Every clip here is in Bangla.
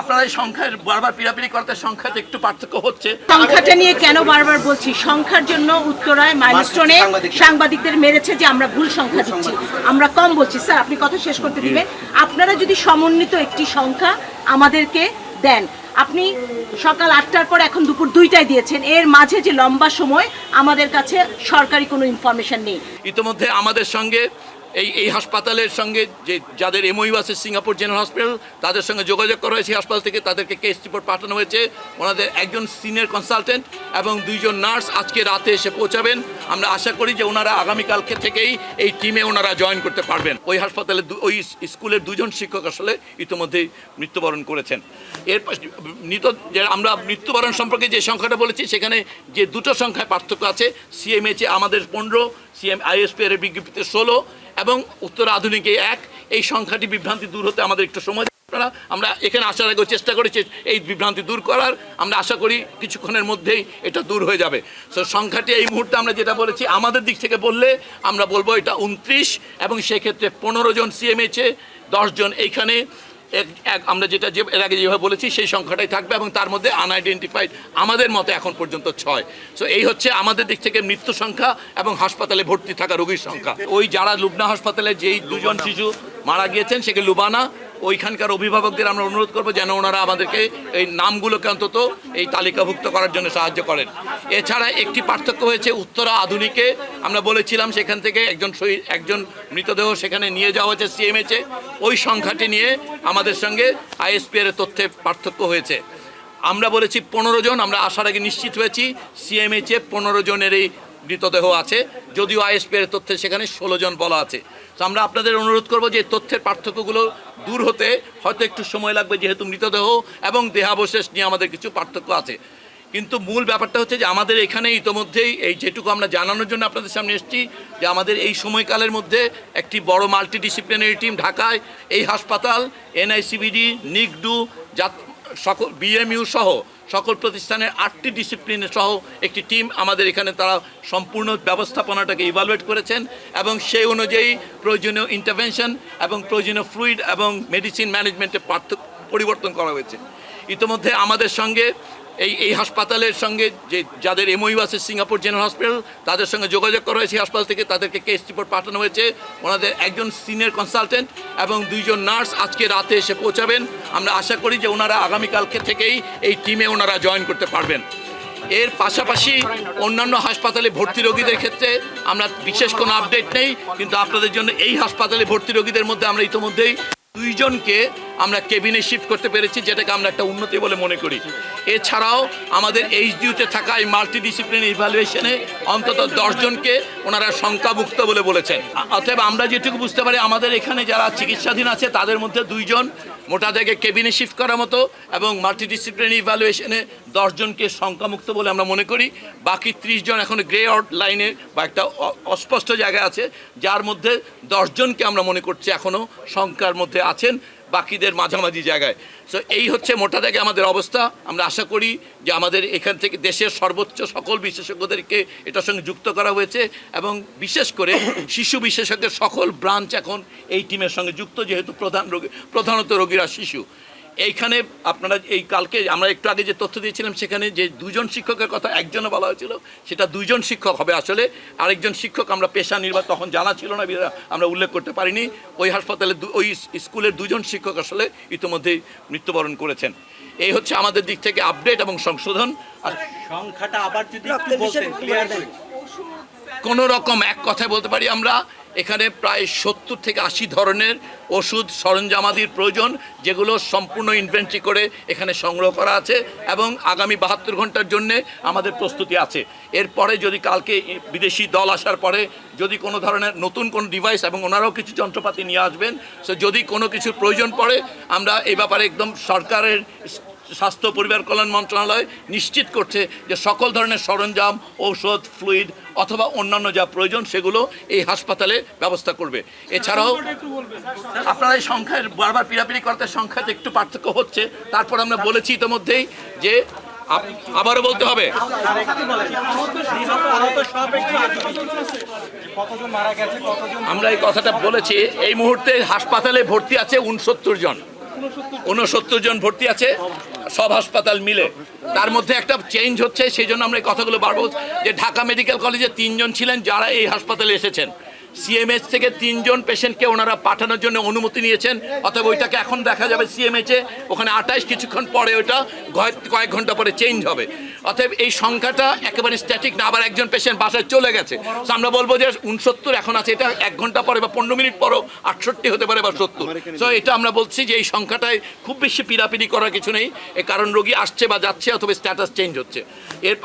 আপনারা এই সংখ্যার বারবার পিড়াপিড়ি করতে সংখ্যাতে একটু পার্থক্য হচ্ছে। সংখ্যাটা নিয়ে কেন বারবার বলছি? সংখ্যার জন্য উত্তরায় মাইলস্টোনে সাংবাদিকদের মেরেছে যে আমরা ভুল সংখ্যা দিচ্ছি। আমরা কম বলছি। স্যার আপনি কথা শেষ করতে দিবেন? আপনারা যদি সমন্বিত একটি সংখ্যা আমাদেরকে দেন আপনি সকাল আটটার পর এখন দুপুর দুইটায় দিয়েছেন। এর মাঝে যে লম্বা সময় আমাদের কাছে সরকারি কোনো ইনফরমেশন নেই। ইতিমধ্যে আমাদের সঙ্গে এই এই হাসপাতালের সঙ্গে যে যাদের এমওইউ আছে সিঙ্গাপুর জেনারেল হসপিটাল তাদের সঙ্গে যোগাযোগ করা হয়েছে। হাসপাতাল থেকে তাদেরকে কেস রিপোর্ট পাঠানো হয়েছে। ওনাদের একজন সিনিয়র কনসালটেন্ট এবং দুইজন নার্স আজকে রাতে এসে পৌঁছাবেন। আমরা আশা করি যে ওনারা আগামীকালকে থেকেই এই টিমে ওনারা জয়েন করতে পারবেন। ওই হাসপাতালে ওই স্কুলের দুজন শিক্ষক আসলে ইতিমধ্যেই মৃত্যুবরণ করেছেন। এর মৃত আমরা মৃত্যুবরণ সম্পর্কে যে সংখ্যাটা বলেছি, সেখানে যে দুটো সংখ্যায় পার্থক্য আছে। সিএমএইচে আমাদের পনেরো সিএম আইএসপি এর বিজ্ঞপ্তিতে ষোলো এবং উত্তর আধুনিকে এক, এই সংখ্যাটি বিভ্রান্তি দূর হতে আমাদের একটু সময় আপনারা। আমরা এখানে আসার আগে চেষ্টা করেছি এই বিভ্রান্তি দূর করার। আমরা আশা করি কিছুক্ষণের মধ্যেই এটা দূর হয়ে যাবে। সো সংখ্যাটি এই মুহূর্তে আমরা যেটা বলেছি, আমাদের দিক থেকে বললে আমরা বলব এটা উনত্রিশ এবং সেক্ষেত্রে পনেরো জন সিএমএচে দশজন এইখানে। এক- আমরা যেটা যে, এর আগে যেভাবে বলেছি, সেই সংখ্যাটাই থাকবে এবং তার মধ্যে আনআইডেন্টিফাইড আমাদের মতে এখন পর্যন্ত ছয়। সো এই হচ্ছে আমাদের দিক থেকে মৃত্যু সংখ্যা এবং হাসপাতালে ভর্তি থাকা রোগীর সংখ্যা। ওই যারা লুবনা হাসপাতালে যেই দুজন শিশু মারা গিয়েছেন, সেকে লুবানা ওইখানকার অভিভাবকদের আমরা অনুরোধ করব যেন ওনারা আমাদেরকে এই নামগুলোকে অন্তত এই তালিকাভুক্ত করার জন্য সাহায্য করেন। এছাড়া একটি পার্থক্য হয়েছে, উত্তরা আধুনিকে আমরা বলেছিলাম সেখান থেকে একজন শহীদ একজন মৃতদেহ সেখানে নিয়ে যাওয়া হয়েছে সিএমএচে ওই সংখ্যাটি নিয়ে আমাদের সঙ্গে আইএসপি এর তথ্যে পার্থক্য হয়েছে। আমরা বলেছি পনেরো জন, আমরা আসার আগে নিশ্চিত হয়েছি সিএমএইচে পনেরো জনের এই মৃতদেহ আছে, যদিও আইএসপি এর তথ্যে সেখানে ষোলো জন বলা আছে। তো আমরা আপনাদের অনুরোধ করব যে তথ্যের পার্থক্যগুলো দূর হতে, হয়তো একটু সময় লাগবে যেহেতু মৃতদেহ এবং দেহাবশেষ নিয়ে আমাদের কিছু পার্থক্য আছে। কিন্তু মূল ব্যাপারটা হচ্ছে যে আমাদের এখানে ইতোমধ্যেই এই যেটুকু আমরা জানানোর জন্য আপনাদের সামনে এসেছি, যে আমাদের এই সময়কালের মধ্যে একটি বড় মাল্টি ডিসিপ্লিনারি টিম ঢাকায়, এই হাসপাতাল, এনআইসিবিডি, নিগডু, জাত সকল বিএমইউ সহ সকল প্রতিষ্ঠানের আটটি ডিসিপ্লিন সহ একটি টিম আমাদের এখানে তারা সম্পূর্ণ ব্যবস্থাপনাটাকে ইভালুয়েট করেছেন এবং সেই অনুযায়ী প্রয়োজনীয় ইন্টারভেনশন এবং প্রয়োজনীয় ফ্লুইড এবং মেডিসিন ম্যানেজমেন্টে পার্থক্য পরিবর্তন করা হয়েছে। ইতিমধ্যে আমাদের সঙ্গে এই এই হাসপাতালের সঙ্গে যে, যাদের এমওইউ আছে, সিঙ্গাপুর জেনারেল হসপিটাল, তাদের সঙ্গে যোগাযোগ করা হয়েছে হাসপাতাল থেকে, তাদেরকে কেস রিপোর্ট পাঠানো হয়েছে। ওনাদের একজন সিনিয়র কনসালটেন্ট এবং দুইজন নার্স আজকে রাতে এসে পৌঁছাবেন। আমরা আশা করি যে ওনারা আগামীকালকে থেকেই এই টিমে ওনারা জয়েন করতে পারবেন। এর পাশাপাশি অন্যান্য হাসপাতালে ভর্তি রোগীদের ক্ষেত্রে আমরা বিশেষ কোনো আপডেট নেই, কিন্তু আপনাদের জন্য এই হাসপাতালে ভর্তি রোগীদের মধ্যে আমরা ইতিমধ্যেই দুইজনকে আমরা কেবিনে শিফট করতে পেরেছি, যেটাকে আমরা একটা উন্নতি বলে মনে করি। এছাড়াও আমাদের এইচডিউতে থাকা এই মাল্টি ডিসিপ্লিন ইভ্যালুয়েশনে অন্তত দশজনকে ওনারা শঙ্কামুক্ত বলে বলেছেন। অতএব আমরা যেটুকু বুঝতে পারি, আমাদের এখানে যারা চিকিৎসাধীন আছে, তাদের মধ্যে দুইজন মোটা থেকে কেবিনে শিফট করার মতো এবং মাল্টি ডিসিপ্লিন ইভ্যালুয়েশনে দশজনকে শঙ্কামুক্ত বলে আমরা মনে করি। বাকি ত্রিশ জন এখন গ্রে আউট লাইনে বা একটা অস্পষ্ট জায়গায় আছে, যার মধ্যে দশজনকে আমরা মনে করছি এখনও শঙ্কার মধ্যে আছেন। বাকিদের মাঝামাঝি জায়গায়। সো এই হচ্ছে মোটা দাগে আমাদের অবস্থা। আমরা আশা করি যে আমাদের এখান থেকে দেশের সর্বোচ্চ সকল বিশেষজ্ঞদেরকে এটার সঙ্গে যুক্ত করা হয়েছে এবং বিশেষ করে শিশু বিশেষজ্ঞের সকল ব্রাঞ্চ এখন এই টিমের সঙ্গে যুক্ত, যেহেতু প্রধান রোগী, প্রধানত রোগীরা শিশু। এইখানে আপনারা এই কালকে আমরা একটু আগে যে তথ্য দিয়েছিলাম সেখানে যে দুজন শিক্ষকের কথা একজনে বলা হয়েছিল সেটা দুজন শিক্ষক হবে আসলে। আরেকজন শিক্ষক আমরা পেশা নির্বাহ তখন জানা ছিল না আমরা উল্লেখ করতে পারিনি। ওই হাসপাতালে ওই স্কুলের দুজন শিক্ষক আসলে ইতিমধ্যেই মৃত্যুবরণ করেছেন। এই হচ্ছে আমাদের দিক থেকে আপডেট এবং সংশোধন। আর সংখ্যাটা আবার যদি একটু বলতেন ক্লিয়ার কোনো রকম এক কথায় বলতে পারি আমরা এখানে প্রায় সত্তর থেকে আশি ধরনের ওষুধ সরঞ্জামাদির প্রয়োজন, যেগুলো সম্পূর্ণ ইনভেন্ট্রি করে এখানে সংগ্রহ করা আছে এবং আগামী বাহাত্তর ঘণ্টার জন্য আমাদের প্রস্তুতি আছে। এরপরে যদি কালকে বিদেশি দল আসার পরে যদি কোনো ধরনের নতুন কোনো ডিভাইস এবং ওনারাও কিছু যন্ত্রপাতি নিয়ে আসবেন সো যদি কোনো কিছুর প্রয়োজন পড়ে, আমরা এই ব্যাপারে একদম সরকারের স্বাস্থ্য পরিবার কল্যাণ মন্ত্রণালয় নিশ্চিত করছে যে সকল ধরনের সরঞ্জাম ঔষধ ফ্লুইড অথবা অন্যান্য যা প্রয়োজন সেগুলো এই হাসপাতালে ব্যবস্থা করবে। এছাড়াও আপনারা এই সংখ্যায় বারবার পিড়াপিড়ি করতে সংখ্যাতে একটু পার্থক্য হচ্ছে। তারপর আমরা বলেছি ইতিমধ্যেই যে আবারও বলতে হবে। আমরা এই কথাটা বলেছি এই মুহূর্তে হাসপাতালে ভর্তি আছে উনসত্তর জন। উনসত্তর জন ভর্তি আছে, সব হাসপাতাল মিলে। তার মধ্যে একটা চেঞ্জ হচ্ছে, সেই জন্য আমরা এই কথাগুলো বারবার যে ঢাকা মেডিকেল কলেজে তিনজন ছিলেন যারা এই হাসপাতালে এসেছেন। সিএমএইচ থেকে তিনজন পেশেন্টকে ওনারা পাঠানোর জন্য অনুমতি নিয়েছেন, অথবা ওইটাকে এখন দেখা যাবে সিএমএইচে ওখানে আঠাইশ কিছুক্ষণ পরে ওইটা কয়েক- ঘণ্টা পরে চেঞ্জ হবে। অতএব এই সংখ্যাটা একেবারে স্ট্যাটিক না, আবার একজন পেশেন্ট বাসায় চলে গেছে। So আমরা বলব যে উনসত্তর এখন আছে, এটা এক ঘণ্টা পরে বা পনেরো মিনিট পরও আটষট্টি হতে পারে বা সত্তর। সো এটা আমরা বলছি যে এই সংখ্যাটায় খুব বেশি পিড়াপিড়ি করার কিছু নেই কারণ রোগী আসছে বা যাচ্ছে অথবা স্ট্যাটাস চেঞ্জ হচ্ছে। এর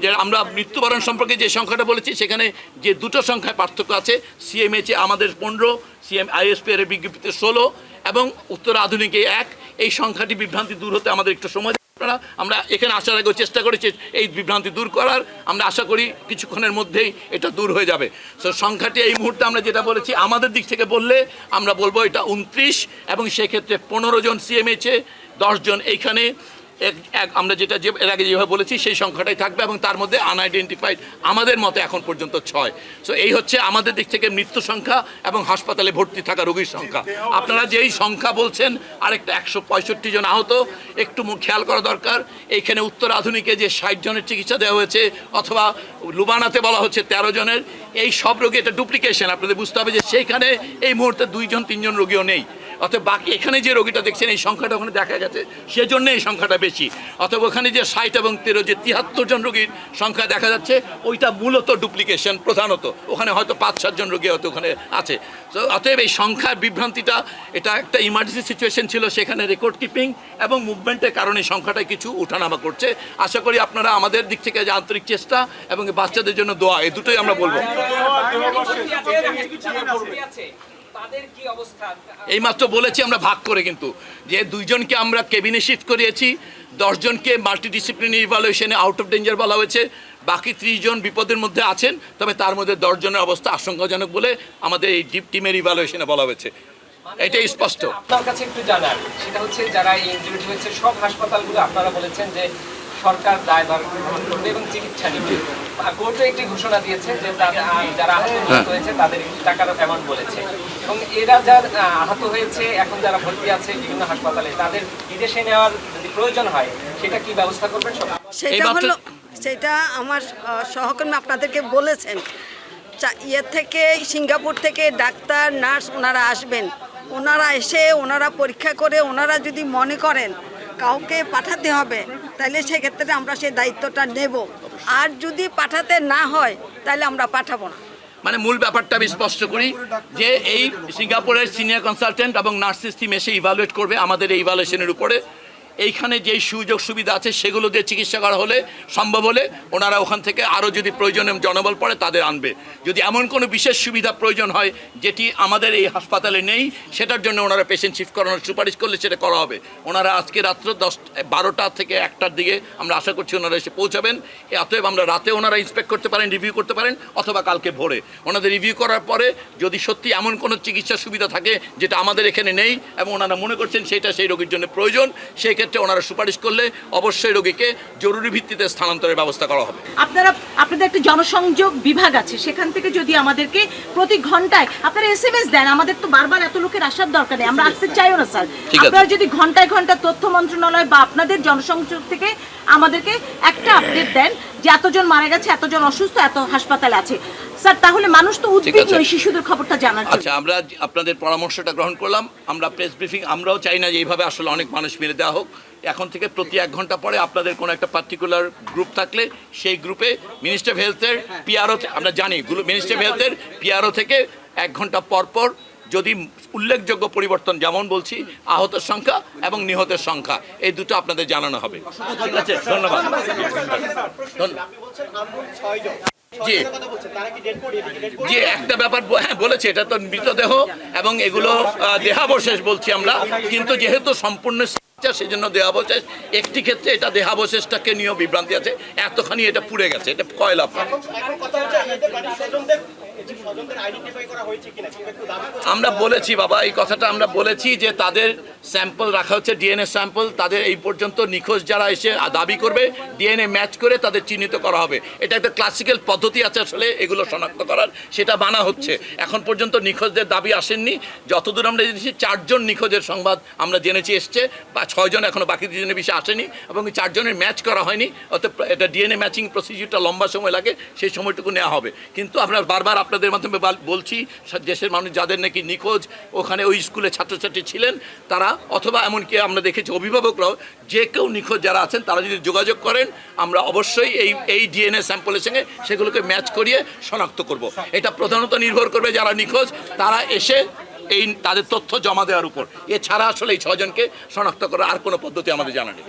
যে আমরা মৃত্যুবরণ সম্পর্কে যে সংখ্যাটা বলেছি, সেখানে যে দুটো সংখ্যায় পার্থক্য আছে। সিএমএইচে আমাদের পনেরো সিএম আইএসপি এর বিজ্ঞপ্তিতে ষোলো এবং উত্তর আধুনিকে এক। এই সংখ্যাটি বিভ্রান্তি দূর হতে আমাদের একটু সময় আপনারা। আমরা এখানে আসার আগে চেষ্টা করেছি এই বিভ্রান্তি দূর করার। আমরা আশা করি কিছুক্ষণের মধ্যেই এটা দূর হয়ে যাবে। সো সংখ্যাটি এই মুহূর্তে আমরা যেটা বলেছি, আমাদের দিক থেকে বললে আমরা বলব এটা উনত্রিশ এবং সেক্ষেত্রে পনেরো জন সিএমএইচে দশজন এইখানে আমরা যেটা যে, এর আগে যেভাবে বলেছি, সেই সংখ্যাটাই থাকবে এবং তার মধ্যে আনআইডেন্টিফাইড আমাদের মতে এখন পর্যন্ত ছয়। সো এই হচ্ছে আমাদের দিক থেকে মৃত্যু সংখ্যা এবং হাসপাতালে ভর্তি থাকা রোগীর সংখ্যা। আপনারা যেই সংখ্যা বলছেন, আরেকটা একশো পঁয়ষট্টি জন আহত, একটু খেয়াল করা দরকার এইখানে উত্তর আধুনিকে যে ষাট জনের চিকিৎসা দেওয়া হয়েছে, অথবা লুবানাতে বলা হচ্ছে তেরো জনের, এই সব রোগী, এটা ডুপ্লিকেশন আপনাদের বুঝতে হবে যে সেইখানে এই মুহূর্তে দুইজন, তিনজন রোগীও নেই। অতএব বাকি এখানে যে রোগীটা দেখছেন এই সংখ্যাটা ওখানে দেখা গেছে সেজন্য এই সংখ্যাটা বেশি অতএব ওখানে যে ষাট এবং তেরো যে তিয়াত্তর জন রোগীর সংখ্যা দেখা যাচ্ছে ওইটা মূলত ডুপ্লিকেশন প্রধানত ওখানে হয়তো পাঁচ সাতজন রোগী হয়তো ওখানে আছে তো অতএব এই সংখ্যার বিভ্রান্তিটা এটা একটা ইমার্জেন্সি সিচুয়েশন ছিল সেখানে রেকর্ড কিপিং এবং মুভমেন্টের কারণে সংখ্যাটায় কিছু উঠানামা করছে আশা করি আপনারা আমাদের দিক থেকে যে আন্তরিক চেষ্টা এবং বাচ্চাদের জন্য দোয়া এই দুটোই আমরা বলব অবস্থা? এইমাত্র বলেছি আমরা ভাগ করে কিন্তু। যে দুইজনকে আমরা কেবিনে শিফট করিয়েছি দশজনকে মাল্টিডিসিপ্লিনারি ইভালুয়েশনে আউট অফ ডেঞ্জার বলা হয়েছে বাকি ত্রিশ জন বিপদের মধ্যে আছেন তবে তার মধ্যে দশজনের অবস্থা আশঙ্কাজনক বলে আমাদের এই ডিপ টিমের ইভালুয়েশনে বলা হয়েছে। এটাই স্পষ্ট। আপনার কাছে একটু জানার সেটা হচ্ছে যারা এই ইনজুরি হয়েছে সব হাসপাতালগুলো আপনারা বলেছেন যে সরকার দায়ভার গ্রহণ করবে এবং চিকিৎসা নেবে। কোর্টও একটি ঘোষণা দিয়েছে যে যারা আহত হ্যাঁ। হয়েছে তাদের একটি টাকার অ্যামাউন্ট বলেছে। এবং এরা যারা আহত হয়েছে এখন যারা ভর্তি আছে বিভিন্ন হাসপাতালে তাদের বিদেশে নেওয়ার যদি প্রয়োজন হয় সেটা কি ব্যবস্থা করবেন সেটা হলো সেটা আমার সহকর্মী আপনাদেরকে বলেছেন। চা- ইয়ে থেকে সিঙ্গাপুর থেকে ডাক্তার নার্স ওনারা আসবেন। ওনারা এসে ওনারা পরীক্ষা করে ওনারা যদি মনে করেন কাউকে পাঠাতে হবে তাহলে সেক্ষেত্রে আমরা সেই দায়িত্বটা নেব। আর যদি পাঠাতে না হয় তাহলে আমরা পাঠাবো না। মানে মূল ব্যাপারটা আমি স্পষ্ট করি যে এই সিঙ্গাপুরের সিনিয়র কনসালটেন্ট এবং নার্সিস টিম এসে ইভালুয়েট করবে আমাদের এই ইভালুয়েশনের উপরে। এইখানে যেই সুযোগ সুবিধা আছে, সেগুলো দিয়ে চিকিৎসা করা হলে সম্ভব হলে ওনারা ওখান থেকে আরও যদি প্রয়োজনে জনবল পড়ে, তাদের আনবে। যদি এমন কোনো বিশেষ সুবিধা প্রয়োজন হয়, যেটি আমাদের এই হাসপাতালে নেই, সেটার জন্য ওনারা পেশেন্ট শিফট করানোর সুপারিশ করলে সেটা করা হবে। ওনারা আজকে রাত্র দশ বারোটা থেকে একটার দিকে আমরা আশা করছি ওনারা এসে পৌঁছাবেন। অতএব আমরা রাতে ওনারা ইন্সপেক্ট করতে পারেন রিভিউ করতে পারেন, অথবা কালকে ভোরে। ওনাদের রিভিউ করার পরে যদি সত্যি এমন কোনো চিকিৎসা সুবিধা থাকে, যেটা আমাদের এখানে নেই এবং ওনারা মনে করছেন সেটা সেই রোগীর জন্য প্রয়োজন, সেই ক্ষেত্রে ওনারা সুপারিশ করলে অবশ্যই রোগীকে জরুরি ভিত্তিতে স্থানান্তরের ব্যবস্থা করা হবে। আপনারা আপনাদের একটা জনসংযোগ বিভাগ আছে সেখান থেকে যদি আমাদেরকে প্রতি ঘন্টায় আপনারা এস এম এস দেন আমাদের তো বারবার এত লোকের আসার দরকার নেই আমরা আসতে চাইও না স্যার। আপনারা যদি ঘন্টায় ঘণ্টা তথ্য মন্ত্রণালয় বা আপনাদের জনসংযোগ থেকে আমাদেরকে একটা আপডেট দেন যে এতজন মারা গেছে এতজন অসুস্থ এত হাসপাতালে আছে। স্যার তাহলে মানুষ তো উদ্বিগ্ন শিশুদের খবরটা জানার জন্য। আচ্ছা আমরা আপনাদের পরামর্শটা গ্রহণ করলাম। আমরা প্রেস ব্রিফিং আমরাও চাই না যে এইভাবে আসলে অনেক মানুষ মিলে দেওয়া হোক। এখন থেকে প্রতি এক ঘণ্টা পরে আপনাদের কোনো একটা পার্টিকুলার গ্রুপ থাকলে সেই গ্রুপে মিনিস্টার অফ হেলথের পিআরও আমরা জানি মিনিস্টার অফ হেলথের পিআরও থেকে এক ঘণ্টা পর পর যদি উল্লেখযোগ্য পরিবর্তন যেমন বলছি আহতের সংখ্যা এবং নিহতের সংখ্যা এই দুটো আপনাদের জানানো হবে। ঠিক আছে ধন্যবাদ। ধন্য- জি। জি একটা ব্যাপার হ্যাঁ বলেছে এটা তো মৃতদেহ এবং এগুলো দেহাবশেষ বলছি আমরা কিন্তু যেহেতু সম্পূর্ণ চিকিৎসা, সেজন্য দেহাবশেষ একটি ক্ষেত্রে এটা দেহাবশেষটাকে নিয়েও বিভ্রান্তি আছে এতখানি এটা পুড়ে গেছে এটা কয়লা আমরা বলেছি বাবা, এই কথাটা আমরা বলেছি যে তাদের স্যাম্পল রাখা হচ্ছে, ডিএনএ স্যাম্পল, তাদের এই পর্যন্ত নিখোঁজ যারা এসে দাবি করবে, ডিএনএ ম্যাচ করে তাদের চিহ্নিত করা হবে। এটা একটা ক্লাসিক্যাল পদ্ধতি আছে আসলে, এগুলো শনাক্ত করার, সেটা বানা হচ্ছে। এখন পর্যন্ত নিখোঁজদের দাবি আসেননি। যতদূর আমরা জেনেছি, চারজন নিখোঁজের সংবাদ আমরা জেনেছি এসছে, বা ছয়জন এখনও বাকি দুজনের বিষয়ে আসেনি, এবং চারজনের ম্যাচ করা হয়নি অর্থাৎ এটা ডিএনএ ম্যাচিং প্রসিডিউরটা লম্বা সময় লাগে, সেই সময়টুকু নেওয়া হবে। কিন্তু আপনার বারবার আপনাদের মাধ্যমে বলছি দেশের মানুষ যাদের নাকি নিখোঁজ, ওখানে ওই স্কুলে ছাত্রছাত্রী ছিলেন তারা, অথবা এমনকি আমরা দেখেছি অভিভাবকরাও, যে কেউ নিখোঁজ যারা আছেন, তারা যদি যোগাযোগ করেন, আমরা অবশ্যই এই এই ডিএনএ স্যাম্পলের সঙ্গে সেগুলোকে ম্যাচ করিয়ে শনাক্ত করব। এটা প্রধানত নির্ভর করবে যারা নিখোঁজ, তারা এসে এই, তাদের তথ্য জমা দেওয়ার উপর। এছাড়া আসলে এই ছজনকে শনাক্ত করার আর কোনো পদ্ধতি আমাদের জানা নেই।